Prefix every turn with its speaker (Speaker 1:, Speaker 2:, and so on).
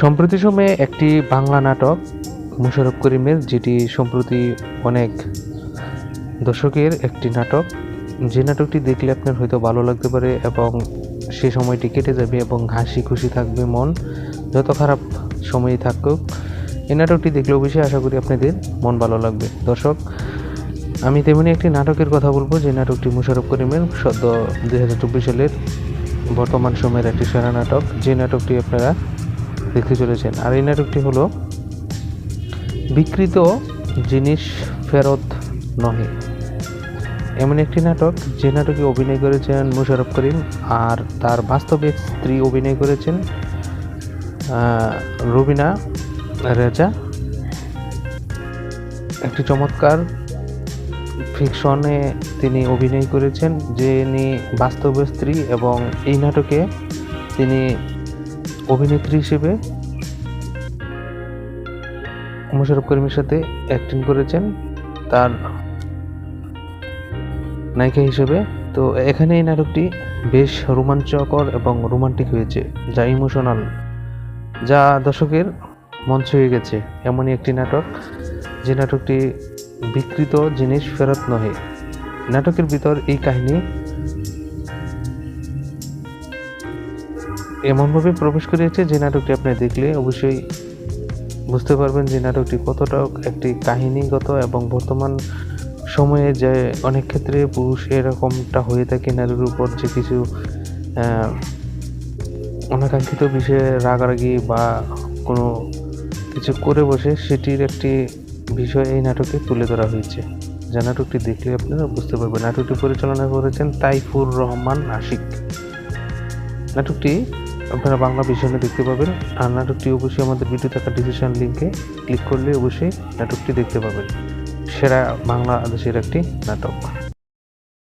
Speaker 1: সম্প্রতি সময়ে একটি বাংলা নাটক মুশারফ করিমের, যেটি সম্প্রতি অনেক দর্শকের একটি নাটক, যে নাটকটি দেখলে আপনার হয়তো ভালো লাগতে পারে এবং সে সময়টি কেটে যাবে এবং হাসি খুশি থাকবে মন, যত খারাপ সময়ই থাকুক, এই নাটকটি দেখলে অবশ্যই আশা করি আপনাদের মন ভালো লাগবে। দর্শক, আমি তেমনি একটি নাটকের কথা বলব, যে নাটকটি মুশারফ করিমের সদ্য দুই হাজার চব্বিশ সালের বর্তমান সময়ের একটি সেরা নাটক, যে নাটকটি আপনারা দেখতে চলেছেন। আর এই নাটকটি হলো, বিকৃত জিনিস ফেরত নহে। এমন একটি নাটক, যে নাটকে অভিনয় করেছেন মুশারফ করিম আর তার বাস্তবে স্ত্রী অভিনয় করেছেন রুবিনা রেজা। একটি চমৎকার ফিকশনে তিনি অভিনয় করেছেন, যিনি বাস্তব স্ত্রী এবং এই নাটকে তিনি অভিনেত্রী হিসেবে মোশারফ করিমের সাথে অ্যাক্টিং করেছেন, তার নায়িকা হিসেবে। তো এখানে এই নাটকটি বেশ রোমাঞ্চকর এবং রোমান্টিক হয়েছে, যা ইমোশনাল, যা দর্শকের মন ছুঁয়ে গেছে। এমনই একটি নাটক, যে নাটকটি বিকৃত জিনিস ফেরত নহে। নাটকের ভিতর এই কাহিনী এমনভাবে প্রবেশ করিয়েছে যে নাটকটি আপনি দেখলে অবশ্যই বুঝতে পারবেন যে নাটকটি কতটা একটি কাহিনীগত এবং বর্তমান সময়ে যে অনেক ক্ষেত্রে পুরুষ এরকমটা হয়ে থাকে নারীর উপর যে কিছু অনাকাঙ্ক্ষিত বিষয়ে রাগারাগি বা কোনো কিছু করে বসে, সেটির একটি বিষয় এই নাটকে তুলে ধরা হয়েছে। যে নাটকটি দেখলে আপনারা বুঝতে পারবেন। নাটকটি পরিচালনা করেছেন তাইফুর রহমান নাসিক নাটকটি আপনারা বাংলা ভিশনে দেখতে পাবেন। আর নাটকটি অবশ্যই আমাদের ভিডিও থাকা ডিসিশন লিঙ্কে ক্লিক করলে অবশ্যই নাটকটি দেখতে পাবেন। সেরা বাংলাদেশের একটি নাটক।